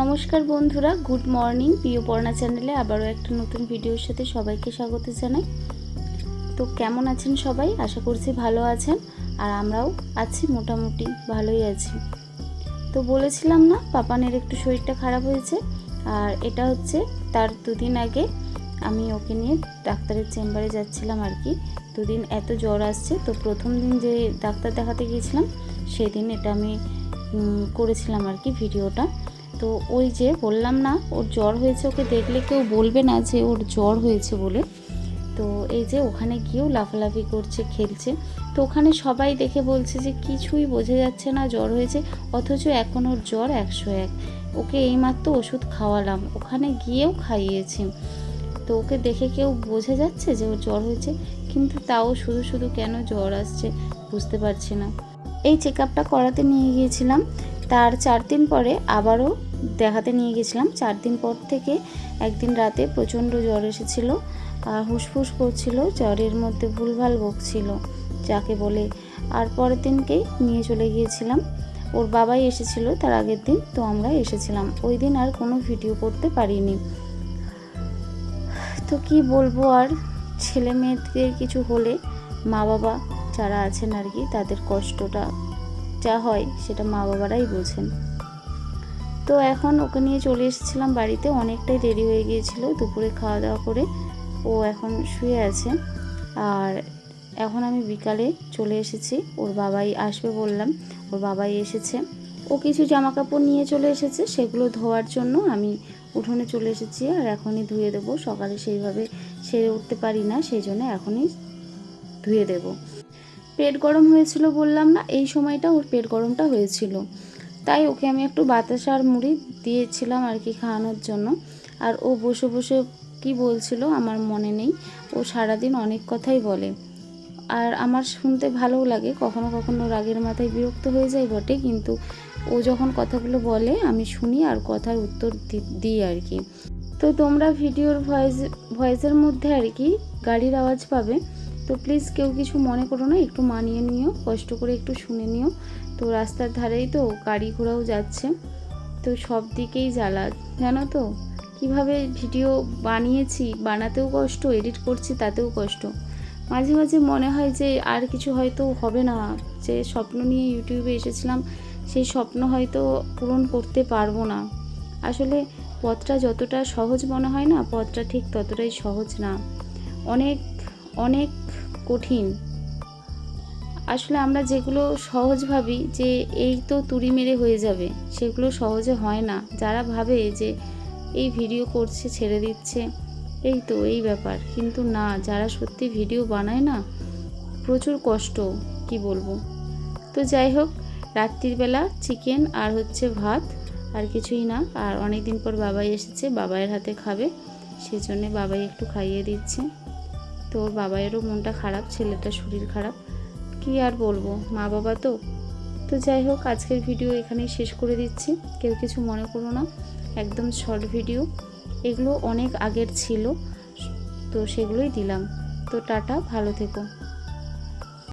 নমস্কার বন্ধুরা, good morning. প্রিয় পড়না চ্যানেলে আবারও একটা নতুন ভিডিওর সাথে সবাইকে স্বাগত জানাই। তো কেমন আছেন সবাই? আশা করছি ভালো আছেন, আর আমরাও আছি মোটামুটি, ভালোই আছি। তো বলেছিলাম না, পাপানের একটু শরীরটা খারাপ হয়েছে, আর এটা হচ্ছে তার দুদিন আগে আমি ওকে নিয়ে ডাক্তারের চেম্বারে যাচ্ছিলাম আর কি। দুদিন এত জ্বর আসছে, তো প্রথম দিন যে ডাক্তার দেখাতে গিয়েছিলাম, সেদিন এটা আমি করেছিলাম আর কি ভিডিওটা। তো ওই যে বললাম না, ওর জ্বর হয়েছে, ওকে দেখলে কেউ বলবে না যে ওর জ্বর হয়েছে বলে। তো এই যে ওখানে গিয়েও লাফালাফি করছে, খেলছে। তো ওখানে সবাই দেখে বলছে যে কিছুই বোঝা যাচ্ছে না, জ্বর হয়েছে, অথচ এখন ওর জ্বর একশো এক। ওকে এইমাত্র ওষুধ খাওয়ালাম, ওখানে গিয়েও খাইয়েছি। তো ওকে দেখে কেউ বোঝা যাচ্ছে যে ওর জ্বর হয়েছে, কিন্তু তাও শুধু শুধু কেন জ্বর আসছে বুঝতে পারছি না। এই চেক আপটা করাতে নিয়ে গিয়েছিলাম। তার চার দিন পরে আবারও দেখাতে নিয়ে গেছিলাম। চার দিন পর থেকে একদিন রাতে প্রচণ্ড জ্বর এসেছিল আর হুসফুস করছিল, জ্বরের মধ্যে ভুলভাল বকছিল যাকে বলে আর পরের দিনকেই নিয়ে চলে গিয়েছিলাম। ওর বাবাই এসেছিল তার আগের দিন, তো আমরা এসেছিলাম। ওই দিন আর কোনো ভিডিও করতে পারিনি। তো কি বলব আর ছেলে মেয়েদের কিছু হলে মা বাবা যারা আছেন আর কি, তাদের কষ্টটা যা হয় সেটা মা বাবারাই বোঝেন। তো এখন ওকে নিয়ে চলে এসেছিলাম বাড়িতে। অনেকটাই দেরি হয়ে গিয়েছিল দুপুরে খাওয়া দাওয়া করে। ও এখন শুয়ে আছে। আর এখন আমি বিকালে চলে এসেছি। ওর বাবাই আসবে বললাম। ওর বাবাই এসেছে। ও কিছু জামা কাপড় নিয়ে চলে এসেছে। সেগুলো ধোয়ার জন্য আমি উঠোনে চলে এসেছি আর এখনই ধুয়ে দেবো। সকালে সেইভাবে সেরে উঠতে পারি না, সেই জন্য এখনই ধুয়ে দেবো। পেট গরম হয়েছিল বললাম না, এই সময়টা ওর পেট গরমটা হয়েছিল। তাই ওকে আমি একটু বাতাসা আর মুড়ি দিয়েছিলাম আর কি খাওয়ানোর জন্য। আর ও বসে বসে কি বলছিল আমার মনে নেই। ও সারাদিন অনেক কথাই বলে। আর আমার শুনতে ভালোও লাগে, কখনো কখনো রাগের মাথায় বিরক্ত হয়ে যায় বটে, কিন্তু ও যখন কথাগুলো বলে, আমি শুনি আর কথার উত্তর দিই আর কি। তো তোমরা ভিডিওর ভয়েস, ভয়েসের মধ্যে আর কি গাড়ির আওয়াজ পাবে। তো প্লিজ কেউ কিছু মনে করো না, একটু মানিয়ে নিও, কষ্ট করে একটু শুনে নিও। তো রাস্তার ধারেই তো গাড়ি ঘোড়াও যাচ্ছে, তো সব দিকেই জ্বালা, জানো তো? কীভাবে ভিডিও বানিয়েছি, বানাতেও কষ্ট এডিট করছি তাতেও কষ্ট। মাঝে মাঝে মনে হয় যে আর কিছু হয়তো হবে না, যে স্বপ্ন নিয়ে ইউটিউবে এসেছিলাম, সেই স্বপ্ন হয়তো পূরণ করতে পারব না। আসলে পথটা যতটা সহজ মনে হয় না, পথটা ঠিক ততটাই সহজ না। অনেক অনেক কঠিন। আসলে আমরা যেগুলো সহজ ভাবি যে এই তো তুড়ি মেরে হয়ে যাবে, সেগুলো সহজে হয় না। যারা ভাবে যে এই ভিডিও করছে, ছেড়ে দিচ্ছে, এই তো এই ব্যাপার। কিন্তু না, যারা সত্যি ভিডিও বানায় না, প্রচুর কষ্ট, কি বলব? তো যাই হোক, রাত্রির বেলা চিকেন আর হচ্ছে ভাত, আর কিছুই না। আর অনেক দিন পর বাবাই এসেছে বাবাইয়ের হাতে খাবে সেই জন্যে বাবাই একটু খাইয়ে দিচ্ছে। তো ওর বাবাইয়েরও মনটা খারাপ ছেলেটা শরীর খারাপ। কি আর বলব, মা বাবা তো। তো যাই হোক, আজকের ভিডিও এখানেই শেষ করে দিচ্ছি। কেউ কিছু মনে করো না, একদম শর্ট ভিডিও এগুলো অনেক আগের ছিল, তো সেগুলোই দিলাম। তো টাটা, ভালো থেকো।